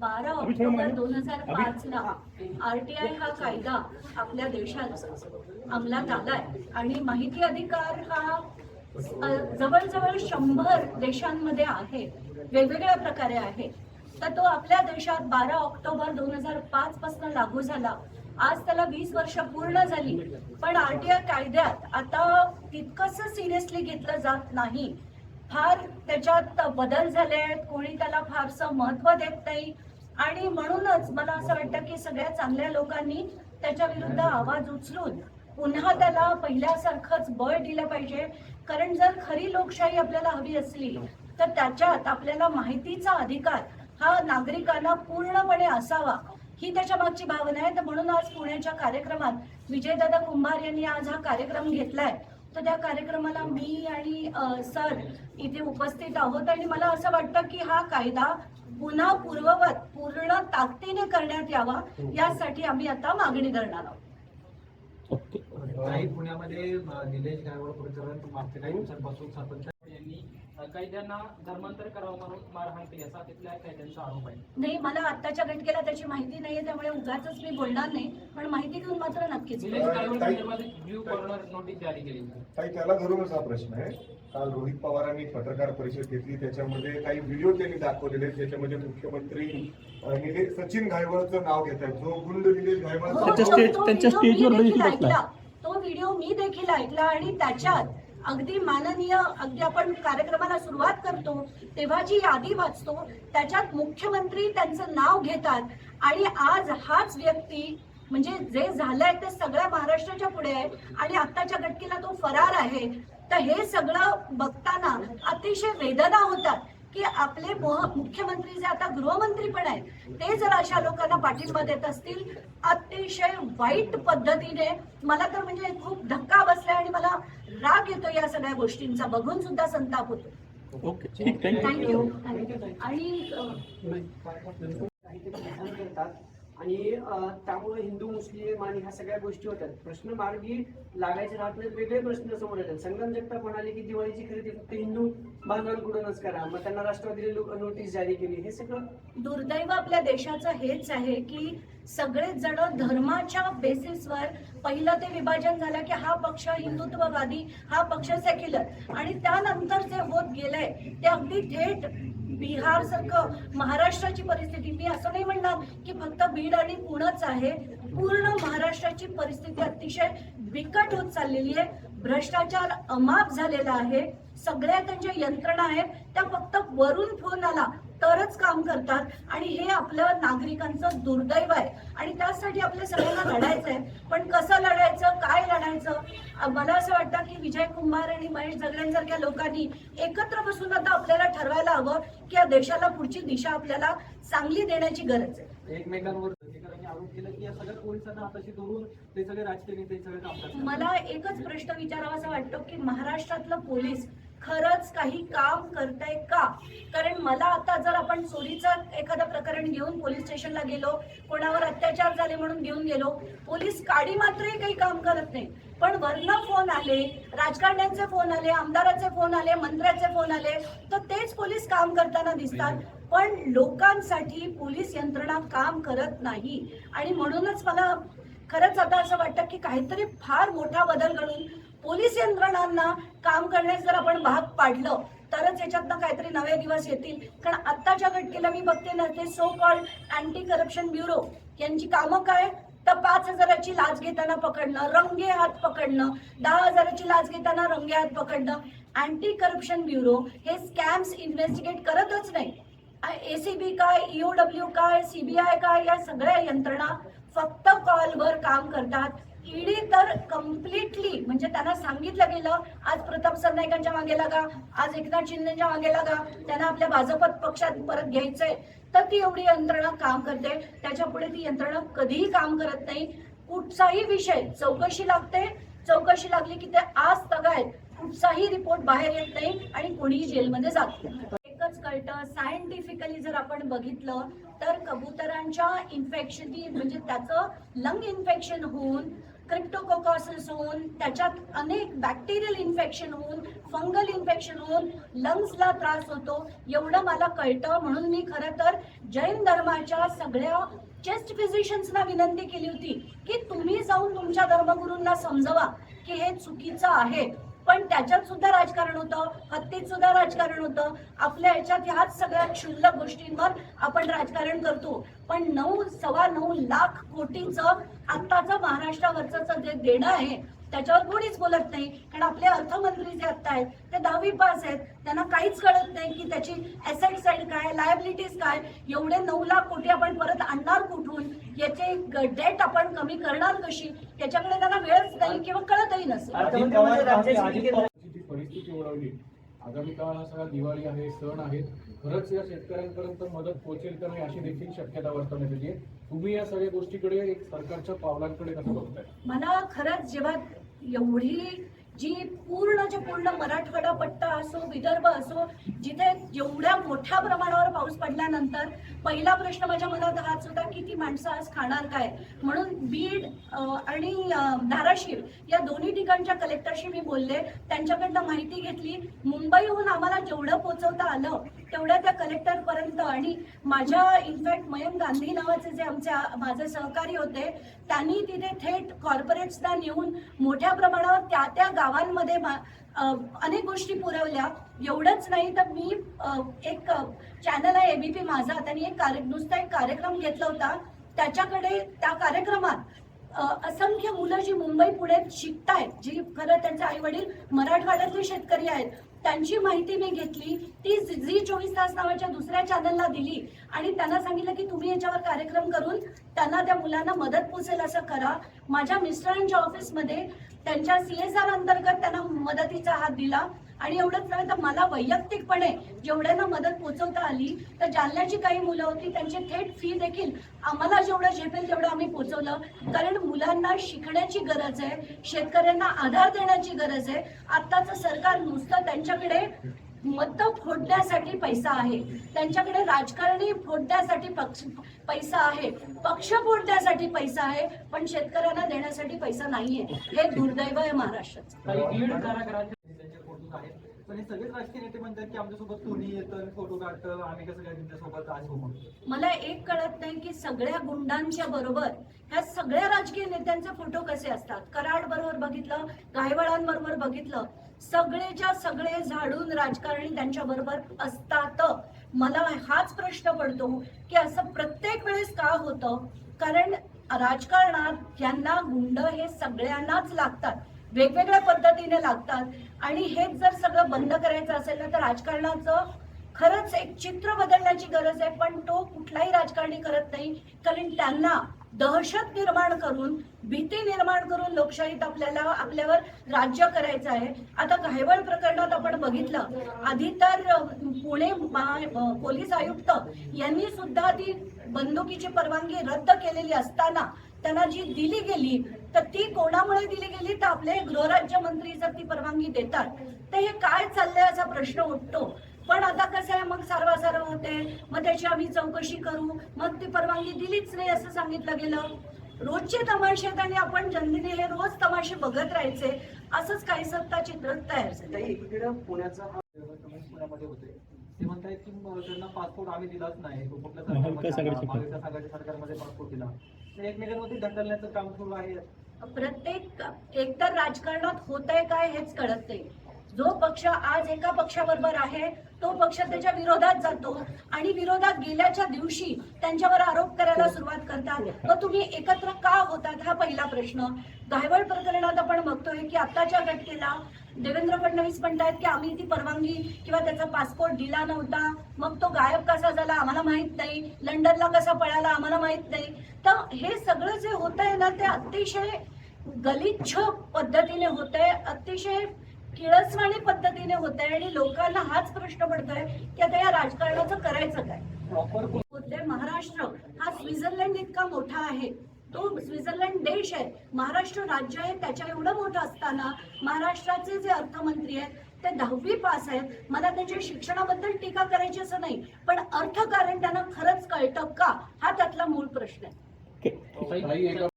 बारा ऑक्टोबर दोन हजार पाच ला आरटीआय हा कायदा आपल्या देशात अंमलात आलाय. आणि माहिती अधिकार हा जवळजवळ शंभर देशांमध्ये आहे. वेगवेगळ्या प्रकारे आहे. तर तो आपल्या देशात बारा ऑक्टोबर दोन हजार पाच पासून लागू झाला. आज त्याला वीस वर्ष पूर्ण झाली. पण आरटीआय कायद्यात आता तितकंस सिरियसली घेतलं जात नाही. फार त्याच्यात बदल झाले आहेत. कोणी त्याला फारसं महत्त्व देत नाही. आणि म्हणूनच मला असं वाटतं की सगळ्या चांगल्या लोकांनी त्याच्या विरुद्ध आवाज उचलून पुन्हा त्याला पहिल्यासारखंच बळ दिलं पाहिजे. कारण जर खरी लोकशाही आपल्याला हवी असली तर त्याच्यात आपल्याला माहितीचा अधिकार हा नागरिकांना पूर्णपणे असावा ही त्याच्या मागची भावना आहे. तर म्हणून आज पुण्याच्या कार्यक्रमात विजयदादा कुंभार यांनी आज हा कार्यक्रम घेतलाय. तर त्या कार्यक्रमाला मी आणि सर इथे उपस्थित आहोत. आणि मला असं वाटतं की हा कायदा पुन्हा पूर्ववत पूर्ण ताकदीने करण्यात यावा यासाठी आम्ही आता मागणी धरणार आहोत. काही पुण्यामध्ये निलेश गायवळ प्रकरण मागच्या काही दिवसांपासून सातत्य यांनी कैद्यांना धर्मांतर करावं म्हणून मारहाण केली असा तिथल्या कैद्यांचा आरोप आहे. नाही मला आत्ताच्या घटकेला त्याची माहिती नाहीये त्यामुळे उगाच मी बोलणार नाही. पण माहिती घेऊन मात्र नक्कीच निलेश ब्ल्यू कॉर्नर नोटीस जारी केली ताई त्याला धरूनच हा प्रश्न आहे. काल रोहित पवारांनी पत्रकार परिषद घेतली त्याच्यामध्ये काही व्हिडिओ त्यांनी दाखवलेले. त्याच्यामध्ये मुख्यमंत्री निलेश सचिन घायवळचं नाव घेत आहेत. जो गुंड निलेश घायवळ हो, त्याच्या स्टेजवर. तो व्हिडिओ मी देखील ऐकला आणि त्याच्यात अगदी माननीय अगदी आपण कार्यक्रमाला सुरुवात करतो तेव्हा जी यादी वाचतो त्याच्यात मुख्यमंत्री त्यांचं नाव घेतात. आणि आज हाच व्यक्ती म्हणजे जे झालंय ते सगळ्या महाराष्ट्राच्या पुढे आहे आणि आत्ताच्या घटकेला तो फरार आहे. तर हे सगळं बघताना अतिशय वेदना होतात की आपले मुख्यमंत्री जे आता गृहमंत्री पण आहेत ते जर अशा लोकांना पाठिंबा देत असतील अतिशय वाईट पद्धतीने मला तर म्हणजे खूप धक्का बसलाय आणि मला राग येतो या सगळ्या गोष्टींचा. बघून सुद्धा संताप होतो. ओके ठीक थँक्यू. थँक्यू आणि आणि त्यामुळे हिंदू मुस्लिम आणि ह्या सगळ्या गोष्टी होतात प्रश्न मार्गी लागायचे राहत नाहीत वेगळे प्रश्न समोर येतात. संगम जगताप म्हणाले की दिवाळीची खरेदी फक्त हिंदू बांधवांकडूनच करा. मग त्यांना राष्ट्रवादीने नोटीस जारी केली. हे सगळं दुर्दैव आपल्या देशाचं हेच आहे की सगळेच जण धर्माच्या बेसिसवर पहिलं ते विभाजन झालं की हा पक्ष हिंदुत्ववादी हा पक्ष सेक्युलर. आणि त्यानंतर जे होत गेलंय ते अगदी थेट बिहार सारखं महाराष्ट्राची परिस्थिती मी असं नाही म्हणणार की फक्त बीड आणि पुणंच आहे. पूर्ण महाराष्ट्राची परिस्थिती अतिशय बिकट होत चाललेली आहे. भ्रष्टाचार अमाप झालेला आहे. सगळ्या त्यांच्या यंत्रणा आहेत त्या फक्त वरून फोन आला तरच काम करतात. आणि हे आपलं नागरिकांचं दुर्दैव आहे. आणि त्यासाठी आपल्या सगळ्यांना लढायचं आहे पण कसं लढायचं काय लढायचं? मला असं वाटतं की विजय कुमार आणि महेश जगड्यांसारख्या लोकांनी एकत्र बसून आता आपल्याला ठरवायला हवं की या देशाला पुढची दिशा आपल्याला चांगली देण्याची गरज आहे. एकमेकांवर मला एकच प्रश्न विचारावासा वाटतो की महाराष्ट्रातलं पोलीस खरंच काही काम करताय का? कारण मला आता जर आपण चोरीचं एखादं प्रकरण घेऊन पोलीस स्टेशनला गेलो कोणावर अत्याचार झाले म्हणून घेऊन गेलो पोलीस काडी मात्रही काही काम करत नाही. पण वरनं फोन आले राजकारण्यांचे फोन आले आमदाराचे फोन आले मंत्र्याचे फोन आले तर तेच पोलीस काम करताना दिसतात. पण लोकांसाठी पोलीस यंत्रणा काम करत नाही. आणि म्हणूनच मला खरंच आता असं वाटतं की काहीतरी फार मोठा बदल घडून पोलीस यंत्रणांना काम करण्यास जर आपण भाग पाडलं तरच याच्यातनं काहीतरी नवे दिवस येतील. कारण आत्ताच्या घटकेला मी बघते ना ते so called anti corruption bureau यांची कामं काय? तर पाच हजाराची लाच घेताना पकडणं रंगे हात पकडणं दहा हजाराची लाच घेताना रंगे हात पकडणं. अँटी करप्शन ब्युरो हे स्कॅम्स इन्व्हेस्टिगेट करतच नाही. एसीबी काय ईओडब्ल्यू काय सीबीआय काय या सगळ्या यंत्रणा फक्त कॉलवर काम करतात. ईडी तर कम्प्लिटली म्हणजे त्यांना सांगितलं गेलं आज प्रताप सरनाईकांच्या मागे लागा आज एकनाथ शिंदेच्या मागे लागा त्यांना आपल्या भाजपत पक्षात परत घ्यायचंय. तर ती एवढी यंत्रणा काम करते त्याच्या पुढे ती यंत्रणा कधीही काम करत नाही. कुठचाही विषय चौकशी लागते चौकशी लागली की ते आज तगायत. कुठचाही रिपोर्ट बाहेर येत नाही आणि कोणीही जेलमध्ये जात नाही. एकच कळतं सायंटिफिकली जर आपण बघितलं तर कबुतरांच्या इन्फेक्शन म्हणजे त्याचं लंग इन्फेक्शन होऊन क्रिप्टोकोकॉसिस होऊन त्याच्यात अनेक बॅक्टेरियल इन्फेक्शन होऊन फंगल इन्फेक्शन होऊन लंग्सला त्रास होतो. एवढं मला कळतं. म्हणून मी खरं तर जैन धर्माच्या सगळ्या चेस्ट फिजिशियन्सना विनंती केली होती की तुम्ही जाऊन तुमच्या धर्मगुरूंना समजवा की हे चुकीचं आहे. पण त्याच्यात सुद्धा राजकारण होतं हत्तीत सुद्धा राजकारण होतं. आपल्या याच्यात ह्याच सगळ्या क्षुल्लक गोष्टींवर आपण राजकारण करतो. पण नऊ सव्वा नऊ लाख कोटीचं आत्ताचं महाराष्ट्रावरचं जे देणं आहे त्याच्यावर कोणीच बोलत नाही. कारण आपले अर्थमंत्री जे आत्ता आहेत ते दहावी पास आहेत. त्यांना काहीच कळत नाही की त्याची ऍसेट साईड काय लायबिलिटीज काय. एवढे नऊ लाख कोटी आपण परत आणणार कुठून? याचे डेट आपण कमी करणार कशी? याच्याकडे त्यांना वेळच नाही किंवा कळतही नसेल परिस्थिती ओढवली. आगामी काळ हा सगळा दिवाळी आहे सण आहेत. खरंच या शेतकऱ्यांपर्यंत मदत पोहोचेल का नाही अशी देखील शक्यता वर्तवण्यात येते तुम्ही या सगळ्या गोष्टीकडे एक सरकारच्या पावलांकडे कसं बघताय? मला खरंच जेव्हा एवढी जी पूर्णच्या पूर्ण मराठवाडा पट्टा असो विदर्भ असो जिथे एवढ्या मोठ्या प्रमाणावर पाऊस पडल्यानंतर पहिला प्रश्न माझ्या मनात हाच होता की ती माणसं आज खाणार काय? म्हणून बीड आणि धाराशिव या दोन्ही ठिकाणच्या कलेक्टरशी मी बोलले. त्यांच्याकडनं माहिती घेतली. मुंबईहून आम्हाला जेवढं पोचवता आलं तेवढ्या त्या कलेक्टरपर्यंत आणि माझ्या इनफॅक्ट मयंक गांधी नावाचे जे आमचे माझे सहकारी होते त्यांनी तिथे थेट कॉर्पोरेट्सना नेऊन मोठ्या प्रमाणावर त्या त्या गाव गावांमध्ये अनेक गोष्टी पुरवल्या. एवढंच नाही तर मी एक चॅनल आहे एबीपी माझा. त्यांनी एक कार्य नुसता एक कार्यक्रम घेतला होता. त्याच्याकडे त्या कार्यक्रमात असंख्य मुलं जी मुंबई पुढे शिकतायत जी खरं त्यांचे आई वडील मराठवाड्यातले शेतकरी आहेत त्यांची माहिती मी घेतली. ती झी चोवीस तास नावाच्या दुसऱ्या चॅनलला दिली. आणि त्यांना सांगितलं की तुम्ही याच्यावर कार्यक्रम करून त्यांना त्या मुलांना मदत पोचेल असं करा. माझ्या मिस्टरांच्या ऑफिसमध्ये त्यांच्या सी एस आर अंतर्गत त्यांना मदतीचा हात दिला. आणि एवढंच नव्हे तर मला वैयक्तिकपणे जेवढ्यांना मदत पोचवता आली तर जालन्याची काही मुलं होती त्यांची थेट फी देखील आम्हाला जेवढं झेपेल तेवढं आम्ही पोचवलं. कारण मुलांना शिकण्याची गरज आहे शेतकऱ्यांना आधार देण्याची गरज आहे. आत्ताचं सरकार नुसतं त्यांच्याकडे मत फोडण्यासाठी पैसा आहे. त्यांच्याकडे राजकारणी फोडण्यासाठी पक्ष पैसा आहे. पक्ष फोडण्यासाठी पैसा आहे पण शेतकऱ्यांना देण्यासाठी पैसा नाहीये. हे दुर्दैव आहे महाराष्ट्राचं. आहेत. पण हे सगळेच राजकीय नेते म्हणतात की आमच्यासोबत कोणी येतं फोटो काढतं आम्ही कसं काय तुमच्यासोबत आज हो मला एक कळत नाही की सगळ्या गुंडांच्या बरोबर ह्या सगळ्या राजकीय नेत्यांचे फोटो कसे असतात? कराड बरोबर बघितलं गायवळांबरोबर बघितलं सगळेच्या सगळे झाडून राजकारणी त्यांच्या बरोबर असतात. मला हाच प्रश्न पडतो की असं प्रत्येक वेळेस का होतं? कारण राजकारणात यांना गुंड हे सगळ्यांनाच लागतात. वेगवेगळ्या पद्धतीने लागतात. आणि हेच जर सगळं बंद करायचं असेल ना तर राजकारणाचं खरंच एक चित्र बदलण्याची गरज आहे पण तो कुठलाही राजकारणी करत नाही. कारण त्यांना दहशत निर्माण करून भीती निर्माण करून लोकशाहीत आपल्याला आपल्यावर राज्य करायचं आहे. आता घायवळ प्रकरणात आपण बघितलं आधी तर पुणे महा- पोलीस आयुक्त यांनी सुद्धा ती बंदुकीची परवानगी रद्द केलेली असताना त्यांना जी दिली गेली तर ती कोणामुळे दिली गेली? तर आपले गृहराज्य मंत्री जर ती परवानगी देतात तर हे काय चाललंय असा प्रश्न उठतो. पण आता कसं आहे मग सारवासारव होते? मग त्याची आम्ही चौकशी करू? मग ती परवानगी दिलीच नाही असं सांगितलं गेलं. रोजचे तमाशे आहेत आणि आपण जनतेने हे रोज तमाशे बघत राहायचे. असंच काही सत्ता चित्र तयार झालं. पुण्याचा हा पुण्यामध्ये होते. ते म्हणतायत की त्यांना पासपोर्ट आम्ही दिलाच नाही. कुठल्या सरकारमध्ये पासपोर्ट दिला. एकमेकांमध्ये ढकलण्याचं काम सुरू आहे. प्रत्येक एकतर राजकारणात होत आहे काय हेच कळत नाही. जो पक्ष आज एका पक्षाबरोबर आहे तो पक्ष त्याच्या विरोधात जातो आणि विरोधात गेल्याच्या दिवशी त्यांच्यावर आरोप करायला सुरुवात करतात. मग तुम्ही एकत्र का होतात हा पहिला प्रश्न. गायवळ प्रकरणात आपण बघतोय की आत्ताच्या घटनेला देवेंद्र फडणवीस म्हणतात की आम्ही ती परवानगी किंवा त्याचा पासपोर्ट दिला नव्हता. मग तो गायब कसा झाला आम्हाला माहीत नाही. लंडनला कसा पळाला आम्हाला माहीत नाही. तर हे सगळं जे होत आहे ना ते अतिशय गलिच्छ पद्धतीने होत आहे अतिशय किळसवाणी पद्धतीने होत आहे आणि लोकांना हाच प्रश्न पडतोय की आता या राजकारणाचं करायचं काय? प्रॉपर होते महाराष्ट्र हा स्वित्झर्लंड इतका मोठा आहे. तो स्वित्झर्लंड देश आहे. महाराष्ट्र राज्य आहे त्याच्या एवढं मोठं असताना महाराष्ट्राचे जे अर्थमंत्री आहेत ते दहावी पास आहेत. मला त्यांच्या शिक्षणाबद्दल टीका करायची असं नाही पण अर्थकारण त्यांना खरंच कळतं का? हा त्यातला मूळ प्रश्न आहे.